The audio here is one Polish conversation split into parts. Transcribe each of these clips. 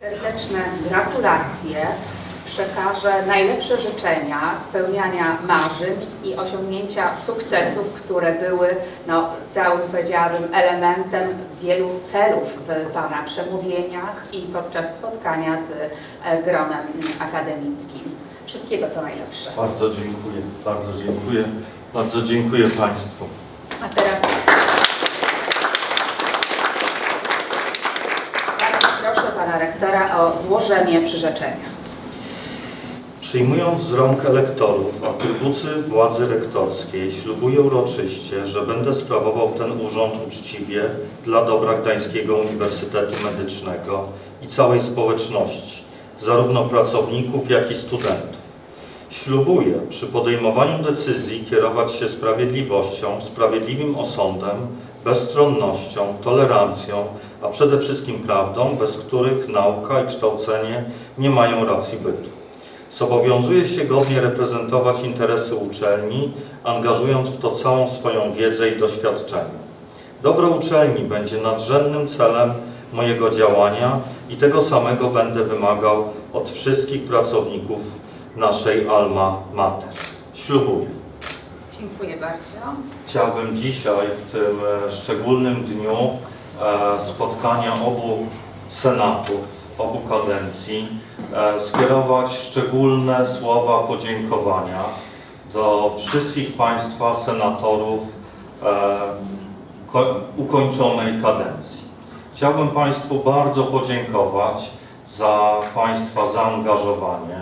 Serdeczne gratulacje. Przekażę najlepsze życzenia spełniania marzeń i osiągnięcia sukcesów, które były no, całym, powiedziałabym, elementem wielu celów w Pana przemówieniach i podczas spotkania z e, gronem akademickim. Wszystkiego co najlepsze. Bardzo dziękuję, bardzo dziękuję, bardzo dziękuję Państwu. A teraz bardzo o złożenie przyrzeczenia. Przyjmując z rąk elektorów atrybuty władzy rektorskiej, ślubuję uroczyście, że będę sprawował ten urząd uczciwie dla dobra Gdańskiego Uniwersytetu Medycznego i całej społeczności, zarówno pracowników, jak i studentów. Ślubuję przy podejmowaniu decyzji kierować się sprawiedliwością, sprawiedliwym osądem, bezstronnością, tolerancją, a przede wszystkim prawdą, bez których nauka i kształcenie nie mają racji bytu. Zobowiązuję się godnie reprezentować interesy uczelni, angażując w to całą swoją wiedzę i doświadczenie. Dobro uczelni będzie nadrzędnym celem mojego działania i tego samego będę wymagał od wszystkich pracowników naszej Alma Mater. Ślubuję. Dziękuję bardzo. Chciałbym dzisiaj, w tym e, szczególnym dniu e, spotkania obu senatów, obu kadencji, e, skierować szczególne słowa podziękowania do wszystkich Państwa senatorów ko- ukończonej kadencji. Chciałbym Państwu bardzo podziękować za Państwa zaangażowanie,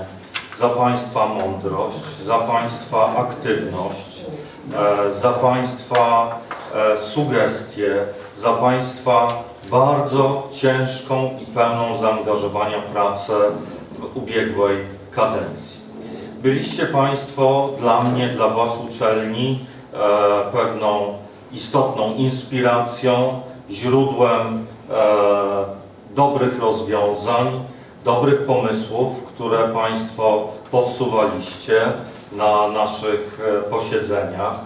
za Państwa mądrość, za Państwa aktywność, za Państwa e, sugestie, za Państwa bardzo ciężką i pełną zaangażowania pracę w ubiegłej kadencji. Byliście Państwo dla mnie, dla władz uczelni e, pewną istotną inspiracją, źródłem e, dobrych rozwiązań, dobrych pomysłów, które Państwo podsuwaliście na naszych e, posiedzeniach.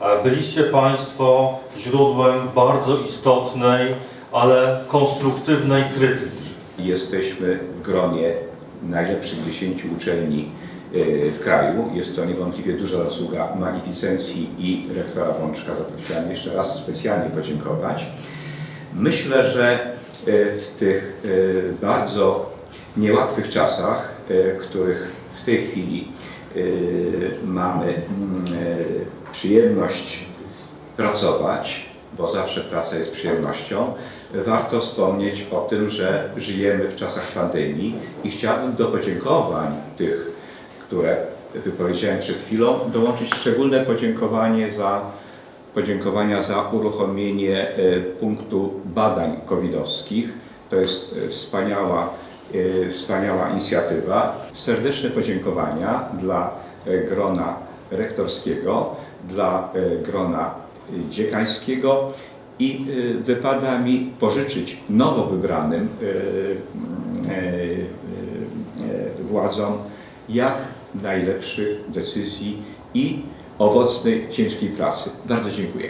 E, Byliście Państwo źródłem bardzo istotnej, ale konstruktywnej krytyki. Jesteśmy w gronie najlepszych 10 uczelni y, w kraju. Jest to niewątpliwie duża zasługa Malificencji i rektora Wączka. Za to chciałem jeszcze raz specjalnie podziękować. Myślę, że w tych bardzo niełatwych czasach, y, których w tej chwili y, mamy mm, y, przyjemność pracować, bo zawsze praca jest przyjemnością, warto wspomnieć o tym, że żyjemy w czasach pandemii i chciałbym do podziękowań tych, które wypowiedziałem przed chwilą, dołączyć szczególne podziękowanie za podziękowania za uruchomienie e, punktu badań covidowskich. To jest e, wspaniała, e, wspaniała inicjatywa. Serdeczne podziękowania dla e, grona rektorskiego, dla e, grona e, dziekańskiego i e, wypada mi pożyczyć nowo wybranym e, e, e, władzom jak najlepszych decyzji i owocnej, ciężkiej pracy. Bardzo dziękuję.